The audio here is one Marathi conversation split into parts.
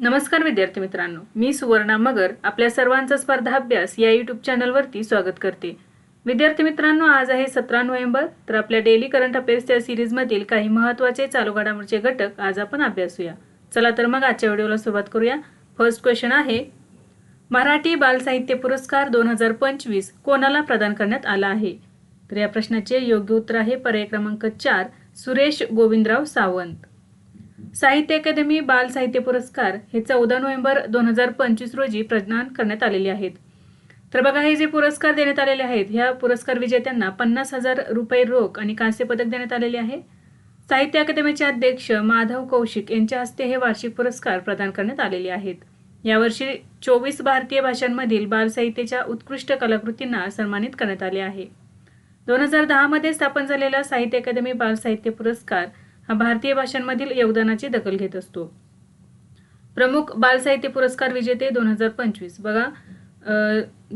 नमस्कार विद्यार्थी मित्रांनो. मी सुवर्णा मगर आपल्या सर्वांचा स्पर्धा अभ्यास या यूट्यूब चॅनलवरती स्वागत करते. विद्यार्थी मित्रांनो आज आहे सतरा नोव्हेंबर तर आपल्या डेली करंट अफेअर्सच्या सिरीजमधील काही महत्त्वाचे चालू घडामोडीचे घटक आज आपण अभ्यासूया. चला तर मग आजच्या व्हिडिओला सुरुवात करूया. फर्स्ट क्वेश्चन आहे मराठी बालसाहित्य पुरस्कार दोन हजार पंचवीस कोणाला प्रदान करण्यात आला आहे? तर या प्रश्नाचे योग्य उत्तर आहे पर्याय क्रमांक चार सुरेश गोविंदराव सावंत. साहित्य अकादमी बाल साहित्य पुरस्कार हे चौदा नोव्हेंबर दोन हजार पंचवीस रोजी प्रदान करण्यात आलेले आहेत. तर बघा हे जे पुरस्कार देण्यात आलेले आहेत ह्या पुरस्कार विजेत्यांना पन्नास हजार रुपये रोख आणि कांस्य पदक देण्यात आलेले आहे. साहित्य अकादमीचे अध्यक्ष माधव कौशिक यांच्या हस्ते हे वार्षिक पुरस्कार प्रदान करण्यात आलेले आहेत. यावर्षी चोवीस भारतीय भाषांमधील बालसाहित्याच्या उत्कृष्ट कलाकृतींना सन्मानित करण्यात आले आहे. दोन हजार दहामध्ये स्थापन झालेला साहित्य अकादमी बालसाहित्य पुरस्कार भारतीय भाषांमधील योगदानाची दखल घेत असतो. प्रमुख बालसाहित्य पुरस्कार विजेते दोन हजार पंचवीस. बघा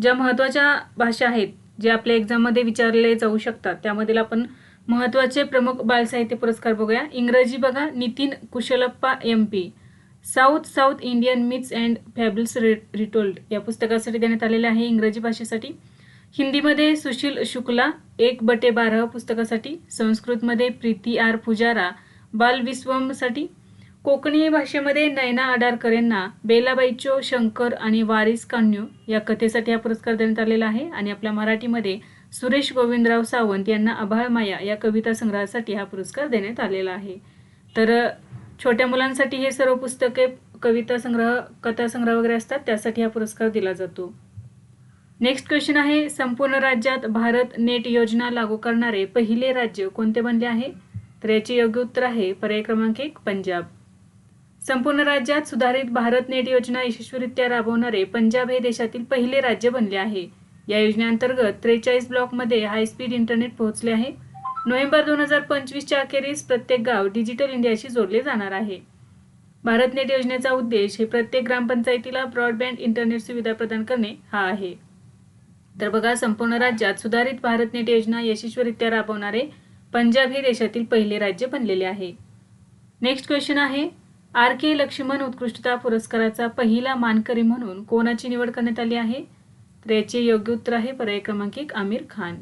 ज्या महत्त्वाच्या भाषा आहेत जे आपल्या एक्झाममध्ये विचारले जाऊ शकतात त्यामधील आपण महत्त्वाचे प्रमुख बालसाहित्य पुरस्कार बघूया. इंग्रजी बघा Nitin Kushalappa M P. South South Indian myths and fables retold या पुस्तकासाठी देण्यात आलेले आहे इंग्रजी भाषेसाठी. हिंदीमध्ये सुशील शुक्ला एक बटे बारह पुस्तकासाठी संस्कृतमध्ये प्रीती आर पुजारा बाल विश्वमसाठी कोकणी भाषेमध्ये नयना आडारकर यांना बेलाबाईचो शंकर आणि वारिस कान्यू या कथेसाठी हा पुरस्कार देण्यात आलेला आहे. आणि आपल्या मराठीमध्ये सुरेश गोविंदराव सावंत यांना आभाळ माया या कविता संग्रहासाठी हा पुरस्कार देण्यात आलेला आहे. तर छोट्या मुलांसाठी हे सर्व पुस्तके कविता संग्रह कथा संग्रह वगैरे असतात त्यासाठी हा पुरस्कार दिला जातो. नेक्स्ट क्वेश्चन आहे संपूर्ण राज्यात भारत नेट योजना लागू करणारे पहिले राज्य कोणते बनले आहे? तर याचे योग्य उत्तर आहे पर्याय क्रमांक एक पंजाब. संपूर्ण राज्यात सुधारित भारत नेट योजना यशस्वीरित्या राबवणारे पंजाब हे देशातील पहिले राज्य बनले आहे. या योजनेअंतर्गत त्रेचाळीस ब्लॉकमध्ये हायस्पीड इंटरनेट पोहोचले आहे. नोव्हेंबर दोन हजार पंचवीसच्या अखेरीस प्रत्येक गाव डिजिटल इंडियाशी जोडले जाणार आहे. भारत नेट योजनेचा उद्देश हे प्रत्येक ग्रामपंचायतीला ब्रॉडबँड इंटरनेट सुविधा प्रदान करणे हा आहे. तर बघा संपूर्ण राज्यात सुधारित भारत नेट योजना यशस्वीरित्या राबवणारे पंजाब हे देशातील पहिले राज्य बनलेले आहे. नेक्स्ट क्वेश्चन आहे आर के लक्ष्मण उत्कृष्टता पुरस्काराचा पहिला मानकरी म्हणून कोणाची निवड करण्यात आली आहे? तर याचे योग्य उत्तर आहे पर्याय क्रमांक एक आमिर खान.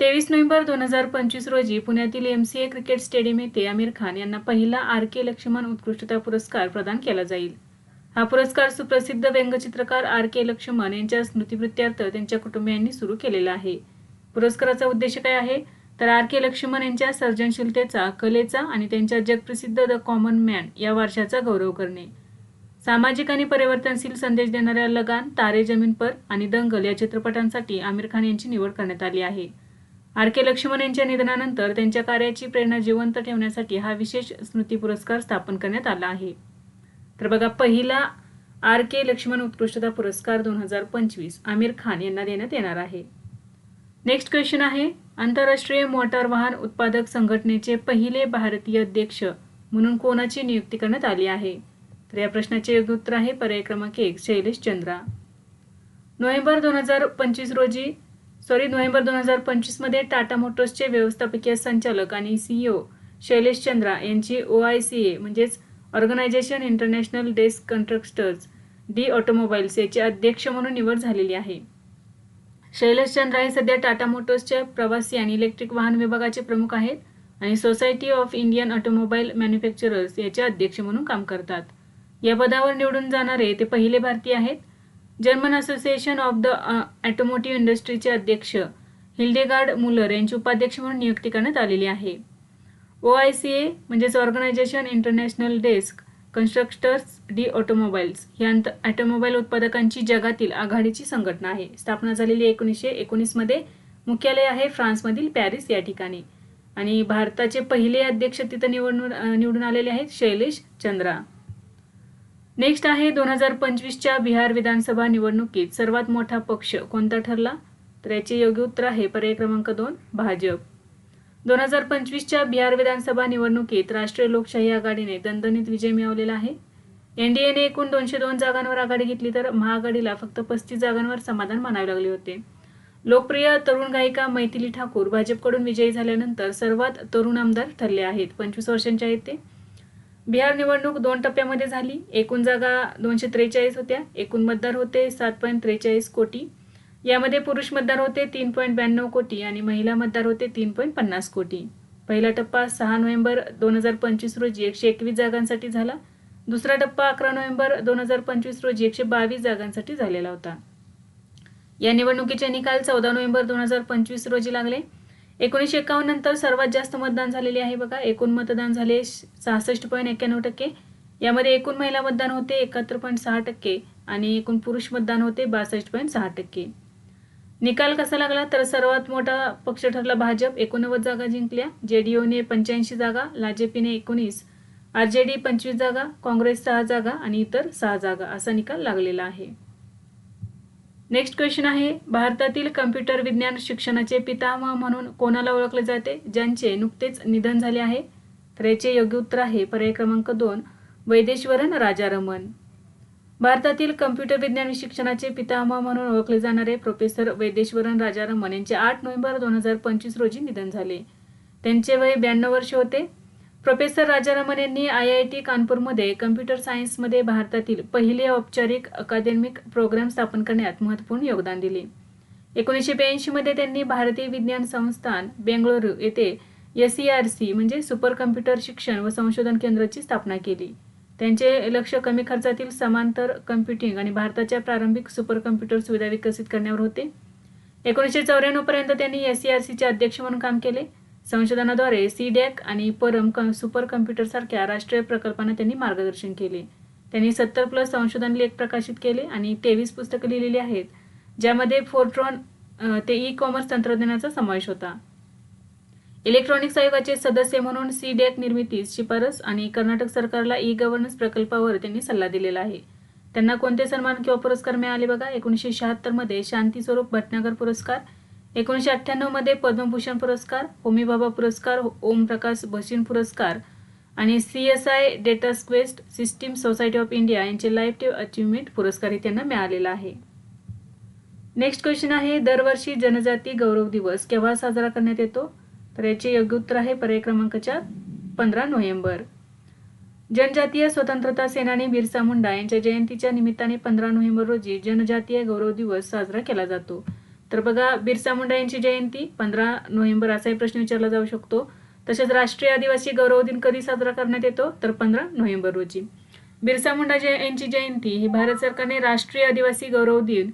तेवीस नोव्हेंबर दोन हजार पंचवीस रोजी पुण्यातील M C A cricket stadium येथे आमिर खान यांना पहिला आर के लक्ष्मण उत्कृष्टता पुरस्कार प्रदान केला जाईल. हा पुरस्कार सुप्रसिद्ध व्यंगचित्रकार आर के लक्ष्मण यांच्या स्मृतिप्रित्यर्थ त्यांच्या कुटुंबियांनी सुरू केलेला आहे. पुरस्काराचा उद्देश काय आहे? तर आर के लक्ष्मण यांच्या सर्जनशीलतेचा कलेचा आणि त्यांच्या जगप्रसिद्ध द कॉमन मॅन या वर्षाचा गौरव करणे. सामाजिक आणि परिवर्तनशील संदेश देणाऱ्या लगान तारे जमीन पर आणि दंगल या चित्रपटांसाठी आमिर खान यांची निवड करण्यात आली आहे. आर के लक्ष्मण यांच्या निधनानंतर त्यांच्या कार्याची प्रेरणा जिवंत ठेवण्यासाठी हा विशेष स्मृती पुरस्कार स्थापन करण्यात आला आहे. तर बघा पहिला आर के लक्ष्मण उत्कृष्टता पुरस्कार दोन हजार पंचवीस आमिर खान यांना देण्यात येणार आहे. नेक्स्ट क्वेश्चन आहे आंतरराष्ट्रीय मोटार वाहन उत्पादक संघटनेचे पहिले भारतीय अध्यक्ष म्हणून कोणाची नियुक्ती करण्यात आली आहे? तर या प्रश्नाचे योग्य उत्तर आहे पर्याय क्रमांक एक शैलेश चंद्रा. नोव्हेंबर दोन हजार पंचवीस रोजी सॉरी नोव्हेंबर दोन हजार पंचवीसमध्ये टाटा मोटर्सचे व्यवस्थापकीय संचालक आणि सीईओ शैलेश चंद्रा यांची ओ आय सी ए म्हणजेच organisation international desk constructors de automobiles याचे अध्यक्ष म्हणून निवड झालेली आहे. शैलेश चंद्रा हे सध्या टाटा मोटर्सच्या प्रवासी आणि इलेक्ट्रिक वाहन विभागाचे प्रमुख आहेत आणि society of Indian automobile manufacturers याचे अध्यक्ष म्हणून काम करतात. या पदावर निवडून जाणारे ते पहिले भारतीय आहेत. German association of the automotive इंडस्ट्रीचे अध्यक्ष हिल्डेगार्ड मुलर यांची उपाध्यक्ष म्हणून नियुक्ती करण्यात आलेली आहे. ओ आय सी ए म्हणजेच organisation international desk constructors de automobiles ही अंत ऑटोमोबाईल उत्पादकांची जगातील आघाडीची संघटना आहे. स्थापना झालेली एकोणीसशे एकोणीसमध्ये मुख्यालय आहे फ्रान्समधील पॅरिस या ठिकाणी. आणि भारताचे पहिले अध्यक्ष तिथं निवडून निवडून आलेले आहेत शैलेश चंद्रा. नेक्स्ट आहे दोन हजार पंचवीसच्या बिहार विधानसभा निवडणुकीत सर्वात मोठा पक्ष कोणता ठरला? तर याचे योग्य उत्तर आहे पर्याय क्रमांक दोन भाजप. दोन हजार पंचवीसच्या बिहार विधानसभा निवडणुकीत राष्ट्रीय लोकशाही आघाडीने दणदणीत विजय मिळवलेला आहे. एनडीएने एकूण दोनशे दोन जागांवर आघाडी घेतली तर महाआघाडीला फक्त पस्तीस जागांवर समाधान मानावे लागले होते. लोकप्रिय तरुण गायिका मैथिली ठाकूर भाजपकडून विजयी झाल्यानंतर सर्वात तरुण आमदार ठरले आहेत. पंचवीस वर्षांच्या आहेत ते. बिहार निवडणूक दोन टप्प्यामध्ये झाली. एकूण जागा दोनशे त्रेचाळीस होत्या. एकूण मतदार होते सात पॉईंट त्रेचाळीस कोटी. यामध्ये पुरुष मतदार होते तीन पॉईंट ब्याण्णव कोटी आणि महिला मतदार होते तीन पॉईंट पन्नास कोटी. पहिला टप्पा सहा नोव्हेंबर दोन हजार पंचवीस रोजी एकशे एकवीस जागांसाठी झाला. दुसरा टप्पा अकरा नोव्हेंबर दोन हजार पंचवीस रोजी एकशे बावीस जागांसाठी झालेला होता. या निवडणुकीचे निकाल चौदा नोव्हेंबर दोन हजार पंचवीस रोजी लागले. एकोणीसशे एकावन्न नंतर सर्वात जास्त मतदान झालेले आहे बघा. एकूण मतदान झाले सहासष्ट पॉईंट एक्क्याण्णव टक्के. यामध्ये एकूण महिला मतदान होते एकाहत्तर पॉईंट सहा टक्के आणि एकूण पुरुष मतदान होते बासष्ट पॉईंट सहा टक्के. निकाल कसा लागला? तर सर्वात मोठा पक्ष ठरला भाजप. एकोणनव्वद जागा जिंकल्या. जेडीयूने पंच्याऐंशी जागा लाजेपीने एकोणीस. आर जे डी पंचवीस जागा काँग्रेस सहा जागा आणि इतर सहा जागा असा निकाल लागलेला आहे. नेक्स्ट क्वेश्चन आहे भारतातील कम्प्युटर विज्ञान शिक्षणाचे पितामह म्हणून कोणाला ओळखले जाते? ज्यांचे नुकतेच निधन झाले आहे. तर याचे योग्य उत्तर आहे पर्याय क्रमांक दोन वैदेश्वरन राजारमण. भारतातील कम्प्युटर विज्ञान शिक्षणाचे पितामह म्हणून ओळखले जाणारे प्रोफेसर वैदेश्वरन राजारमन यांचे आठ नोव्हेंबर दोन हजार पंचवीस रोजी निधन झाले. त्यांचे वय ब्याण्णव वर्ष होते. प्रोफेसर राजारामन यांनी आय आय टी कानपूरमध्ये कम्प्युटर सायन्समध्ये भारतातील पहिले औपचारिक अकादमिक प्रोग्राम स्थापन करण्यात महत्त्वपूर्ण योगदान दिले. एकोणीसशे ब्याऐंशीमध्ये त्यांनी भारतीय विज्ञान संस्थान बेंगळुरू येथे एस सी आर सी म्हणजे सुपर कम्प्युटर शिक्षण व संशोधन केंद्राची स्थापना केली. त्यांचे लक्ष कमी खर्चातील समांतर कम्प्युटिंग आणि भारताच्या प्रारंभिक सुपर कम्प्युटर सुविधा विकसित करण्यावर होते. एकोणीसशे चौऱ्याण्णवपर्यंत त्यांनी एस सी आर सीचे अध्यक्ष म्हणून काम केले. संशोधनाद्वारे सी डॅक आणि परम कं सुपर कम्प्युटरसारख्या राष्ट्रीय प्रकल्पांना त्यांनी मार्गदर्शन केले. त्यांनी सत्तर प्लस संशोधन लेख प्रकाशित केले आणि तेवीस पुस्तकं लिहिलेली आहेत ज्यामध्ये फोरट्रॉन ते ई कॉमर्स तंत्रज्ञानाचा समावेश होता. इलेक्ट्रॉनिक्स आयोगाचे सदस्य म्हणून सी डेक निर्मितीस शिफारस आणि कर्नाटक सरकारला ई गव्हर्नन्स प्रकल्पावर त्यांनी सल्ला दिलेला आहे. त्यांना कोणते सन्मान किंवा पुरस्कार मिळाले बघा? एकोणीसशे शहात्तरमध्ये शांती स्वरूप भटनागर पुरस्कार एकोणीसशे अठ्ठ्याण्णवमध्ये पद्मभूषण पुरस्कार होमीबाबा पुरस्कार ओमप्रकाश भसीन पुरस्कार आणि C S I Dataquest system society of India यांचे लाईफ टेव अचिव्हमेंट पुरस्कारही त्यांना मिळालेला आहे. नेक्स्ट क्वेश्चन आहे दरवर्षी जनजाती गौरव दिवस केव्हा साजरा करण्यात येतो? तर याचे योग्य उत्तर आहे पर्याय क्रमांक चार पंधरा नोव्हेंबर. जनजातीय स्वतंत्रता सेनानी बिरसा मुंडा यांच्या जयंतीच्या निमित्ताने पंधरा नोव्हेंबर रोजी जनजातीय गौरव दिवस साजरा केला जातो. तर बघा बिरसा मुंडा यांची जयंती पंधरा नोव्हेंबर असाही प्रश्न विचारला जाऊ शकतो. तसेच राष्ट्रीय आदिवासी गौरव दिन कधी साजरा करण्यात येतो? तर पंधरा नोव्हेंबर रोजी. बिरसा मुंडा जय यांची जयंती ही भारत सरकारने राष्ट्रीय आदिवासी गौरव दिन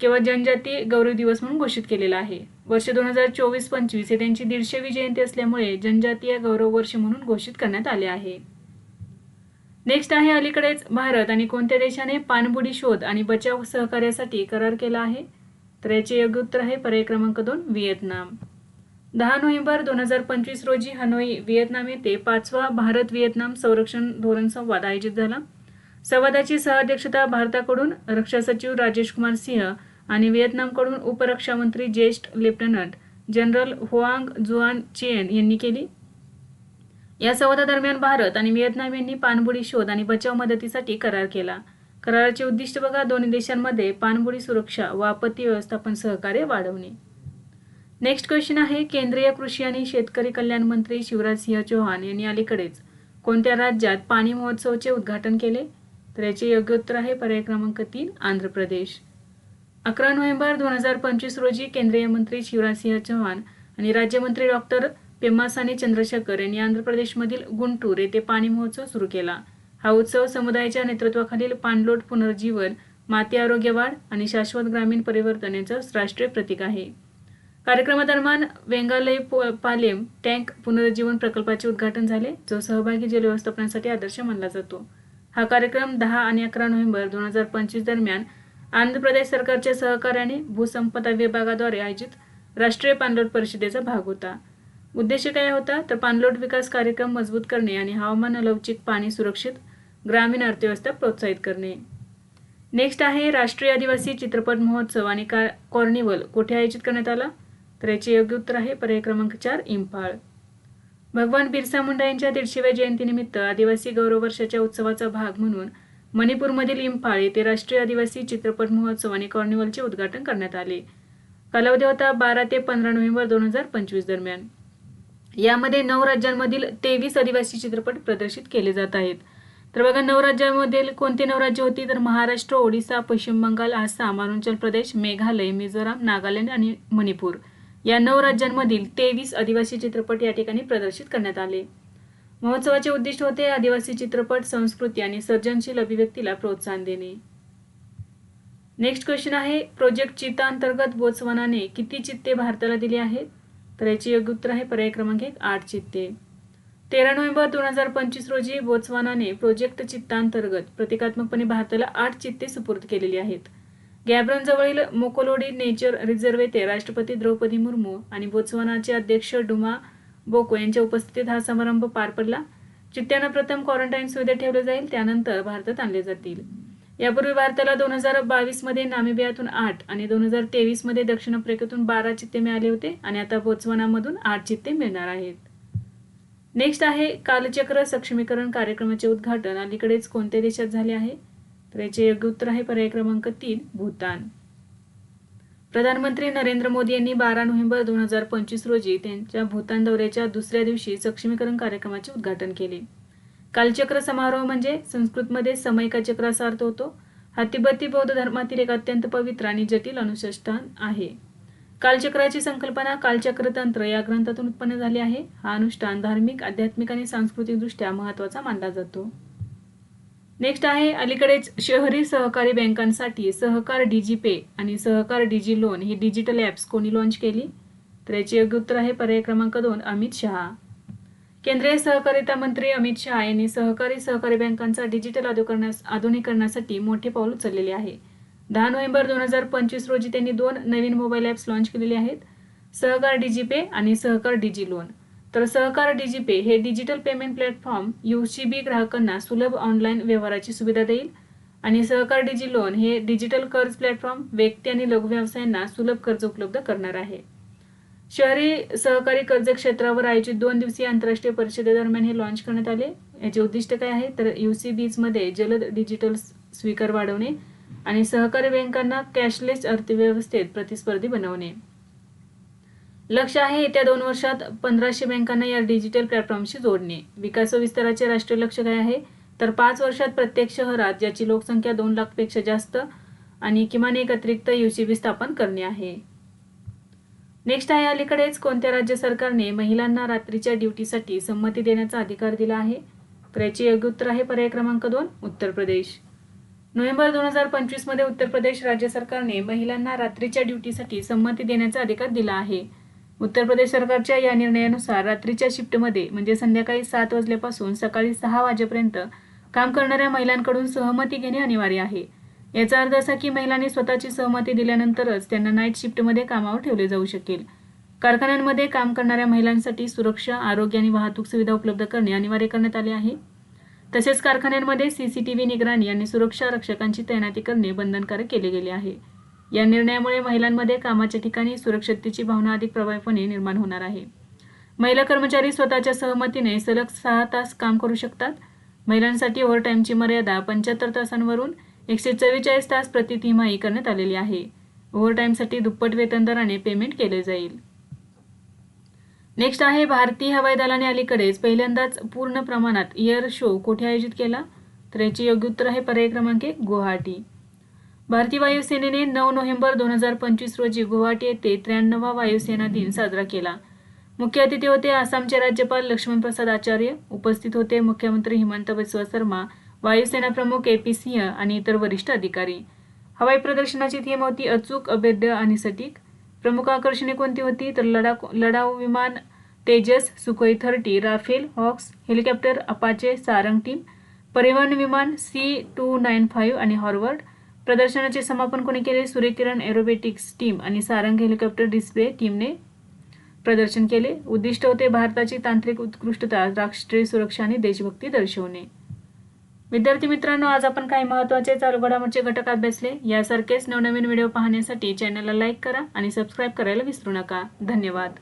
किंवा जनजाती गौरव दिवस म्हणून घोषित केलेला आहे. वर्ष दोन हजार चोवीस पंचवीस हे त्यांची दीडशेवी जयंती असल्यामुळे जनजातीय गौरव वर्ष म्हणून घोषित करण्यात आले आहे. नेक्स्ट आहे अलीकडेच भारत आणि कोणत्या देशाने पाणबुडी शोध आणि बचाव सहकार्यासाठी करार केला आहे? तर याचे योग्य उत्तर आहे पर्याय क्रमांक दोन व्हिएतनाम. दहा नोव्हेंबर दोन हजार पंचवीस रोजी हनोई व्हिएतनाम येथे पाचवा भारत व्हिएतनाम संरक्षण धोरण संवाद आयोजित झाला. संवादाची सहअध्यक्षता भारताकडून रक्षा सचिव राजेश कुमार सिंह आणि व्हिएतनामकडून उपरक्षामंत्री ज्येष्ठ lieutenant general Hoang Xuan Chien यांनी केली. या संवादादरम्यान भारत आणि व्हिएतनाम यांनी पाणबुडी शोध आणि बचाव मदतीसाठी करार केला. कराराचे उद्दिष्ट बघा दोन्ही देशांमध्ये पाणबुडी सुरक्षा व आपत्ती व्यवस्थापन सहकार्य वाढवणे. नेक्स्ट क्वेश्चन आहे केंद्रीय कृषी आणि शेतकरी कल्याण मंत्री शिवराज सिंह चौहान यांनी अलीकडेच कोणत्या राज्यात पाणी महोत्सवचे उद्घाटन केले? तर याचे योग्य उत्तर आहे पर्याय क्रमांक तीन आंध्र प्रदेश. अकरा नोव्हेंबर दोन हजार पंचवीस रोजी केंद्रीय मंत्री शिवराज सिंह चौहान आणि राज्यमंत्री डॉक्टर पेम्मासानी चंद्रशेखर यांनी आंध्र प्रदेशमधील गुंटूर येथे पाणी महोत्सव सुरू केला. हा उत्सव समुदायाच्या नेतृत्वाखालील पाणलोट पुनर्जीवन माती आरोग्य वाढ आणि शाश्वत ग्रामीण परिवर्तन यांचं राष्ट्रीय प्रतीक आहे. कार्यक्रमादरम्यान वेंगालय पालेम टँक पुनरुज्जीवन प्रकल्पाचे उद्घाटन झाले जो सहभागी जल व्यवस्थापनासाठी आदर्श मानला जातो. हा कार्यक्रम दहा आणि अकरा नोव्हेंबर दोन हजार पंचवीस दरम्यान आंध्र प्रदेश सरकारच्या सहकार्याने भूसंपदा विभागाद्वारे आयोजित राष्ट्रीय पाणलोट परिषदेचा भाग होता. उद्देश काय होता? तर पाणलोट विकास कार्यक्रम मजबूत करणे आणि हवामान लवचिक पाणी सुरक्षित ग्रामीण अर्थव्यवस्था प्रोत्साहित करणे. नेक्स्ट आहे राष्ट्रीय आदिवासी चित्रपट महोत्सव आणि का कॉर्निवल कुठे आयोजित करण्यात आला? तर याचे योग्य उत्तर आहे पर्याय क्रमांक चार इम्फाळ भगवान बिरसा मुंडा यांच्या दीडशेव्या जयंतीनिमित्त आदिवासी गौरव वर्षाच्या उत्सवाचा भाग म्हणून मणिपूरमधील इम्फाळ येथे राष्ट्रीय आदिवासी चित्रपट महोत्सव आणि कॉर्निवलचे उद्घाटन करण्यात आले. कालावधी होता बारा ते पंधरा नोव्हेंबर दोन हजार पंचवीस दरम्यान. यामध्ये नऊ राज्यांमधील तेवीस आदिवासी चित्रपट प्रदर्शित केले जात आहेत. तर बघा नऊ राज्यांमधील कोणते नऊ राज्य होती? तर महाराष्ट्र ओडिसा पश्चिम बंगाल आसाम अरुणाचल प्रदेश मेघालय मिझोराम नागालँड आणि मणिपूर. या नऊ राज्यांमधील तेवीस आदिवासी चित्रपट या ठिकाणी प्रदर्शित करण्यात आले. महोत्सवाचे उद्दिष्ट होते आदिवासी चित्रपट संस्कृती आणि सर्जनशील अभिव्यक्तीला प्रोत्साहन देणे. नेक्स्ट क्वेश्चन आहे प्रोजेक्ट चिता अंतर्गत बोत्सवानाने किती चित्ते भारताला दिली आहेत? तर याचे योग्य उत्तर आहे पर्याय क्रमांक एक आठ चित्ते. तेरा नोव्हेंबर दोन हजार पंचवीस रोजी बोत्सवानाने प्रोजेक्ट चित्तांतर्गत प्रतिकात्मकपणे भारताला आठ चित्ते सुपूर्द केलेली आहेत. गॅब्रनजवळील मोकोलोडी नेचर रिझर्व येथे राष्ट्रपती द्रौपदी मुर्मू आणि बोत्सवानाचे अध्यक्ष डुमा बोको यांच्या उपस्थितीत हा समारंभ पार पडला. चित्त्यांना प्रथम क्वारंटाईन सुविधेत ठेवले जाईल त्यानंतर भारतात आणले जातील. यापूर्वी भारताला दोन हजार बावीसमध्ये नामिबियातून आठ आणि दोन हजार तेवीसमध्ये दक्षिण आफ्रिकेतून बारा चित्ते मिळाले होते आणि आता बोत्सवानामधून आठ चित्ते मिळणार आहेत. नेक्स्ट आहे कालचक्र सक्षमीकरण कार्यक्रमाचे उद्घाटन. अलीकडेच कोणत्या देशात झाले आहे? तर याचे योग्य उत्तर आहे पर्याय क्रमांक तीन भूतान. प्रधानमंत्री नरेंद्र मोदी यांनी बारा नोव्हेंबर दोन हजार पंचवीस रोजी त्यांच्या भूतान दौऱ्याच्या दुसऱ्या दिवशी सक्षमीकरण कार्यक्रमाचे उद्घाटन केले. कालचक्र समारोह म्हणजे संस्कृतमध्ये समयिका चक्राचा अर्थ होतो. हा तिब्बती बौद्ध धर्मातील एक अत्यंत पवित्र आणि जटिल अनुष्ठान आहे. कालचक्राची संकल्पना कालचक्र तंत्र या ग्रंथातून उत्पन्न झाली आहे. हा अनुष्ठान धार्मिक आध्यात्मिक आणि सांस्कृतिकदृष्ट्या महत्त्वाचा महत्त्वाचा मानला जातो. नेक्स्ट आहे अलीकडेच शहरी सहकारी बँकांसाठी सहकार डीजी पे आणि सहकार डीजी लोन ही डिजिटल ॲप्स कोणी लॉन्च केली? तर याचे योग्य उत्तर आहे पर्याय क्रमांक दोन अमित शहा. केंद्रीय सहकारिता मंत्री अमित शहा यांनी सहकारी सहकारी बँकांचा डिजिटल आधुनिकरणासाठी मोठे पाऊल उचललेले आहे. दहा नोव्हेंबर दोन हजार पंचवीस रोजी त्यांनी दोन नवीन मोबाईल ॲप्स लॉन्च केलेले आहेत. सहकार डीजीपे आणि सहकार डीजी लोन तर सहकार डीजीपे हे digital payment platform U C B ग्राहकांना सुलभ ऑनलाईन व्यवहाराची सुविधा देईल आणि सहकार डिजी लोन हे डिजिटल कर्ज प्लॅटफॉर्म व्यक्ती आणि लघु व्यवसायांना सुलभ कर्ज उपलब्ध करणार आहे. शहरी सहकारी कर्ज क्षेत्रावर आयोजित दोन दिवसीय आंतरराष्ट्रीय परिषदेदरम्यान हे लॉन्च करण्यात आले. याचे उद्दिष्ट काय आहे? तर यू सी बीजमध्ये जलद डिजिटल स्वीकार वाढवणे आणि सहकारी बँकांना कॅशलेस अर्थव्यवस्थेत प्रतिस्पर्धी बनवणे. लक्ष आहे येत्या दोन वर्षात पंधराशे बँकांना या डिजिटल प्लॅटफॉर्मशी जोडणे. विकास व विस्ताराचे राष्ट्रीय लक्ष काय आहे? तर पाच वर्षात प्रत्येक शहरात ज्याची लोकसंख्या दोन लाखपेक्षा जास्त आणि किमान एक अतिरिक्त युसीबी स्थापन करणे आहे. नेक्स्ट आहे अलीकडेच कोणत्या राज्य सरकारने महिलांना रात्रीच्या ड्युटीसाठी संमती देण्याचा अधिकार दिला आहे? तर याचे योग्य उत्तर आहे पर्याय क्रमांक दोन उत्तर प्रदेश. नोव्हेंबर दोन हजार पंचवीसमध्ये उत्तर प्रदेश राज्य सरकारने महिलांना रात्रीच्या ड्युटीसाठी संमती देण्याचा अधिकार दिला आहे. उत्तर प्रदेश सरकारच्या या निर्णयानुसार रात्रीच्या शिफ्टमध्ये म्हणजे संध्याकाळी सात वाजल्यापासून सकाळी सहा वाजेपर्यंत काम करणाऱ्या महिलांकडून सहमती घेणे अनिवार्य आहे. याचा अर्थ असा की महिलांनी स्वतःची सहमती दिल्यानंतरच त्यांना नाईट शिफ्टमध्ये कामावर ठेवले जाऊ शकेल. कारखान्यांमध्ये काम करणाऱ्या महिलांसाठी सुरक्षा आरोग्य आणि वाहतूक सुविधा उपलब्ध करणे अनिवार्य करण्यात आले आहे. तसेच कारखान्यांमध्ये सीसीटीव्ही निगराणी आणि सुरक्षा रक्षकांची तैनाती करणे बंधनकारक केले गेले आहे. या निर्णयामुळे महिलांमध्ये कामाच्या ठिकाणी सुरक्षिततेची भावना अधिक प्रभावीपणे निर्माण होणार आहे. महिला कर्मचारी स्वतःच्या सहमतीने सलग सहा तास काम करू शकतात. महिलांसाठी ओव्हरटाईमची मर्यादा पंच्याहत्तर तासांवरून एकशे चव्वेचाळीस तास प्रति तिमाही करण्यात आलेली आहे. ओव्हरटाईमसाठी दुप्पट वेतन दराने पेमेंट केले जाईल. नेक्स्ट आहे भारतीय हवाई दलाने अलीकडेच पहिल्यांदाच पूर्ण प्रमाणात एअर शो कोठे आयोजित केला? तर याचे योग्य उत्तर आहे पर्याय क्रमांक एक गुवाहाटी. भारतीय वायुसेनेने नऊ नोव्हेंबर दोन हजार पंचवीस रोजी गुवाहाटी येथे त्र्याण्णवा वायुसेना दिन साजरा केला. मुख्य अतिथी होते आसामचे राज्यपाल लक्ष्मणप्रसाद आचार्य उपस्थित होते मुख्यमंत्री हिमंत बिस्वा शर्मा वायुसेना प्रमुख ए पी सिंह आणि इतर वरिष्ठ अधिकारी. हवाई प्रदर्शनाची थीम होती अचूक अभेद्य आणि सटीक. प्रमुख आकर्षणे कोणती होती? तर लडाख लढाऊ विमान Tejas Sukhoi thirty Rafale Hawks helicopter Apache Sarang team परिवहन विमान सी टू नाईन फाईव्ह आणि हॉर्वर्ड प्रदर्शनाचे समापन कोणी केले? सूर्यकिरण एरोबेटिक्स टीम आणि सारंग हेलिकॉप्टर डिस्प्ले टीमने प्रदर्शन केले. उद्दिष्ट होते भारताची तांत्रिक उत्कृष्टता राष्ट्रीय सुरक्षा आणि देशभक्ती दर्शवणे. विद्यार्थी मित्रांनो आज आपण काही महत्त्वाचे चालू घडामोडचे घटक अभ्यासले. यासारखेच नवनवीन व्हिडिओ पाहण्यासाठी चॅनलला लाईक करा आणि सबस्क्राईब करायला विसरू नका. धन्यवाद.